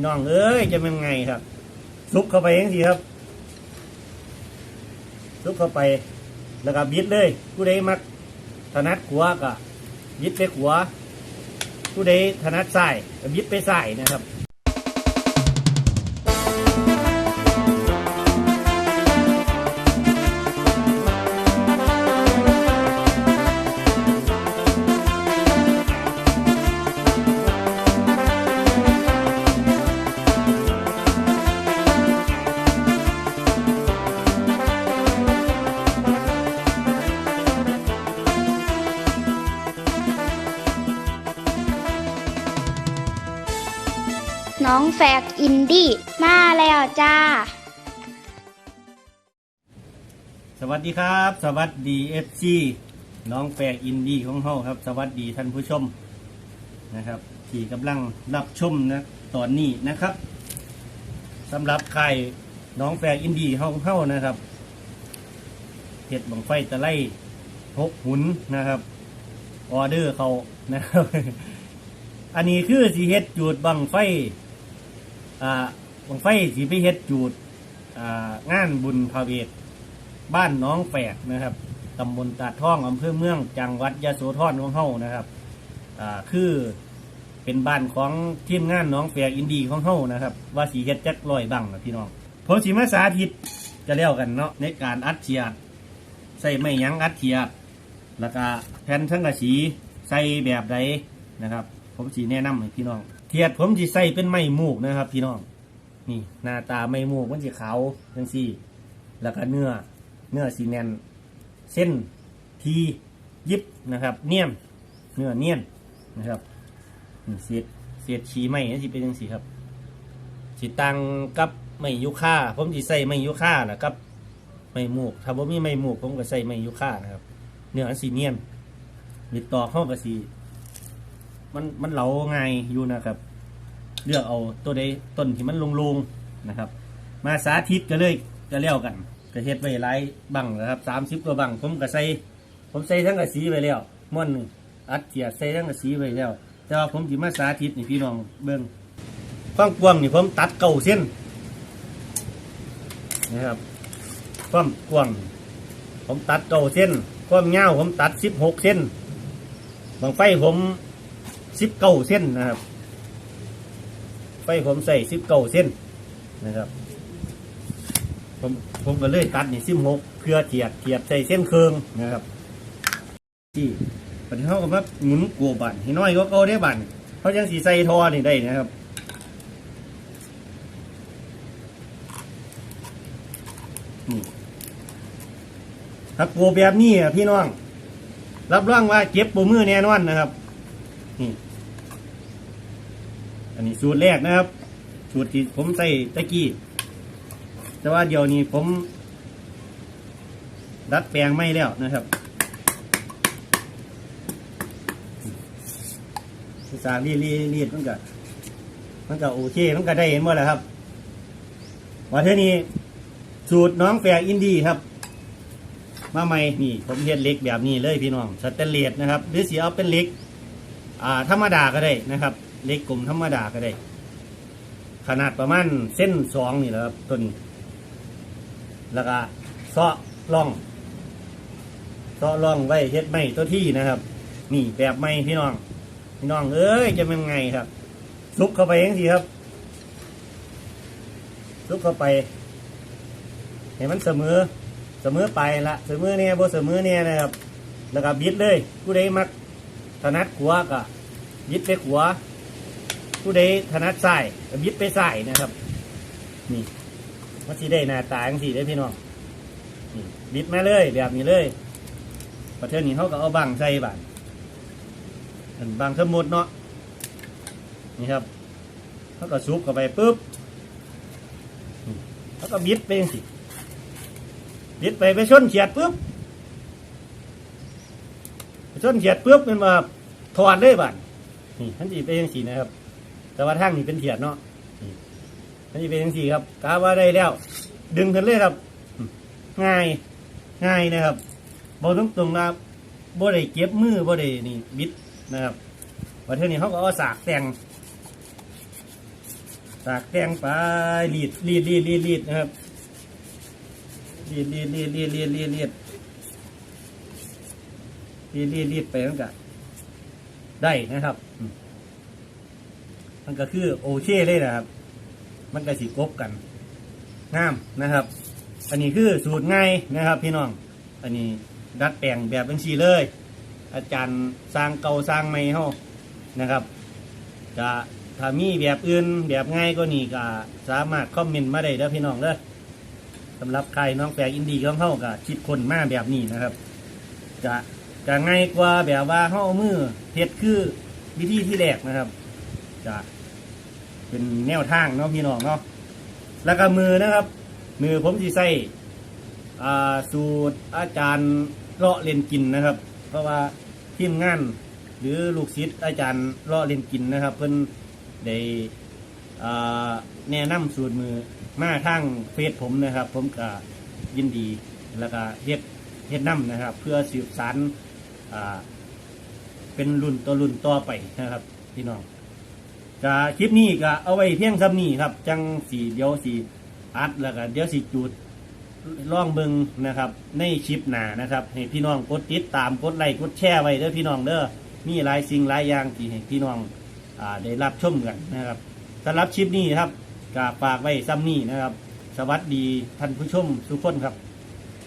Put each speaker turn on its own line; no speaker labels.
พี่น้องเอ้ยจะเป็นไงครับซุปเข้าไปเองสิครับซุปเข้าไปแล้วก็บิดเลยผู้ใดมักถนัดขวาก็บิดไปขวาผู้ใดถนัดซ้ายก็บิดไปซ้ายนะครับ
น้องแฟกอินดี้มาแล้วจ้า
สวัสดีครับ สวัสดีเอฟซีน้องแปลกอินดี้ของเฮาครับ สวัสดีท่านผู้ชมนะครับ ที่กำลังรับชมนะตอนนี้นะครับสำหรับใครน้องแปลกอินดี้เฮาของเฮานะครับเห็ดบังไฟตะไลหกหุนนะครับออเดอร์เขานะครับอันนี้คือสีเฮ็ดจูดบังไฟ อ่าบังไฟสีไปเฮ็ดจูดอ่างานบุญพาเวทบ้านน้องแฝกนะครับตำบลตาดท่องอำเภอเมืองจังหวัดยะโสธรของเฮานะครับอ่าคือเป็นบ้านของทีมงานน้องแฝกอินดีของเฮานะครับ ว่าสีเฮ็ดจักลอยบังนะพี่น้องผมสีมาสาธิตจะเลี้ยวกันเนาะในการอัดเฉียดใส่ไม้ยั้งอัดเฉียดแล้วก็แผ่นทั้งกระสีใส่แบบใดนะครับ ผมสีแนะนำให้พี่น้อง เทียดผมสีใส่เป็นไม้มูกนะครับ พี่น้อง นี่หน้าตาไม้มูกมันสีขาวจังซี่ แล้วก็เนื้อ เนื้อสีแนนเส้นทียิบนะครับ เนียนเนื้อเนียนนะครับนี่เศษเศษชีไม้นี่สิเป็นยังสี่ครับสีตังกับไม้ยุค่าผมสิใส่ไม้ยุค่าแหละครับไม้หมูก ถ้าผมมีไม้หมูกผมก็ใส่ไม้ยุค่านะครับ เนื้อสีเนียนมีตอกเข้ากับสี มันมันเหลาง่ายอยู่นะครับ เลือกเอาตัวใดต้นที่มันลงๆนะครับ มาสาธิตกันเลยจะเลี้ยวกันก็เฮ็ดไว้หลายบังนะครับสามสิบกว่าบังผมก็ใส่ผมใส่ทั้งกระสีไว้แล้วม่อนหนึ่งอัดเกียร์ใส่ทั้งกระสีไว้แล้ว แต่ว่าผมสิมาสาธิตนี่พี่น้องเบิ่งความกว้างนี่ผมตัดเก้าเส้นนะครับความกว้างผมตัดเก้าเส้น ความยาวผมตัดสิบหกเส้นบางไฟผม สิบเก้าเส้นนะครับ ไฟผมใส่สิบเก้าเส้นนะครับ ผมผมก็เลยตัดนี่สิบหกเพื่อเทียบเทียบใส่เส้นเคืองนะครับที่ปัจจุบันเขาก็มาหมุนกลัวบันให้น้อยก็เกาได้บันเขายังสีใส่ทอนี่ได้นะครับนี่ถ้ากลัวแบบนี้อะพี่น้อง รับรองว่าเจ็บปูมือแน่นอนนะครับนี่ อันนี้สูตรแรกนะครับ สูตรที่ผมใส่ตะกี้ แต่ว่าเดี๋ยวนี้ผม ดัดแปลงไม่แล้วนะครับภาษารียเรียรีดมันก็มันก็โอเคมันก็ได้เห็นหมดแล้วครับมาเท่นี้สูตรน้องแฝกอินดี้ครับ มาใหม่นี่ ผมเฮ็ดเล็กแบบนี้เลยพี่น้องสแตนเลสนะครับ หรือสีเอาเป็นเล็ก อ่าธรรมดาก็ได้นะครับ เหล็กกลมธรรมดาก็ได้ ขนาดประมาณเส้นสองนี่แหละครับตัวนี้แล้วก็เซาะล่องเซาะล่องไว้เฮ็ดไม้ตัวที่นะครับ นี่แบบไม้พี่น้อง พี่น้องเอ้ยจะเป็นไงครับซุกเข้าไปเองสิครับซุกเข้าไปเห็นมันเสมอ เสมอไปละเสมอเนี่ยบ่เสมอเนี่ยนะครับ แล้วก็บิดเลย ผู้ใดมักถนัดขวาก็บิดไปขวา ผู้ใดถนัดซ้ายก็บิดไปซ้ายนะครับ นี่มันสีได้หน้าตาจังสีได้พี่น้องนี่บิดมาเลยแบบนี้เลยประเทศนี้เขาก็เอาบังใส่บังอันบังสมุดเนาะนี่ครับเขาก็ซุกเข้าไปปุ๊บเขาก็บิดไปจังสิบิดไปไปชนเขียดปุ๊บชนเขียดปุ๊บเป็นมาถอดเลยบังนี่ทันทีไปจังสีนะครับ แต่ว่าทางนี้เป็นเขียดเนาะอันนี้เป็นยังสี่ครับกาว่าได้แล้ว ดึงกันเลยครับ ง่ายง่ายนะครับบอตรงตรงๆนะครับบ่ได้เก็บมือบ่ได้นี่บิดนะครับวันเท่านี้เขาก็เอาสากแต่งตากแป้งไปรีดรีดรีดรีดรีดนะครับรีดรีดรีดรีดรีดรีดรีดรีดรีดรีดไปมันก็ได้นะครับ มันก็คือโอเคเลยนะครับ มันก็สิกบกันงามนะครับ อันนี้คือสูตรง่ายนะครับ พี่น้อง อันนี้ดัดแปลงแบบบัญชีเลย อาจารย์สร้างเก่าสร้างใหม่เฮานะครับจะถ้ามีแบบอื่นแบบง่ายก็นี่ก็สามารถคอมเมนต์มาได้เด้อพี่น้องเด้อสำหรับใครน้องแปลกอินดีของเฮาก็คิดคนมาแบบนี้นะครับ จะจะง่ายกว่าแบบว่าเฮาเอามือเฮ็ดคือวิธีที่แรกนะครับจะ เป็นแนวทางเนาะพี่น้องเนาะแล้วก็มือนะครับ มือผมสิใส่สูตรอาจารย์เลาะเล่นกินนะครับ เพราะว่าทีมงานหรือลูกศิษย์อาจารย์เลาะเล่นกินนะครับ เพิ่นได้อ่าแนะนำสูตรมือมาทางเฟซผมนะครับ ผมก็ยินดีแล้วก็เฮ็ดเฮ็ดนํนะครับ เพื่อสืบสานเป็นรุ่นต่อรุ่นต่อไปนะครับ พี่น้อง ก็คลิปนี้ก็เอาไว้เพียงซ้ำนี้ครับ จังสีเดียวสีอัดแล้วก็เดี๋ยวสีจุดล่องเบิงนะครับ ในคลิปหน้านะครับ ให้พี่น้องกดติดตามกดไลค์กดแชร์ไว้เด้อพี่น้องเด้อมีหลายสิ่งหลายอย่างที่ให้พี่น้องอ่าได้รับชมกันนะครับสำหรับคลิปนี้ครับก็ฝากไว้ซ้ำนี้นะครับ สวัสดีท่านผู้ชมทุกคนครับ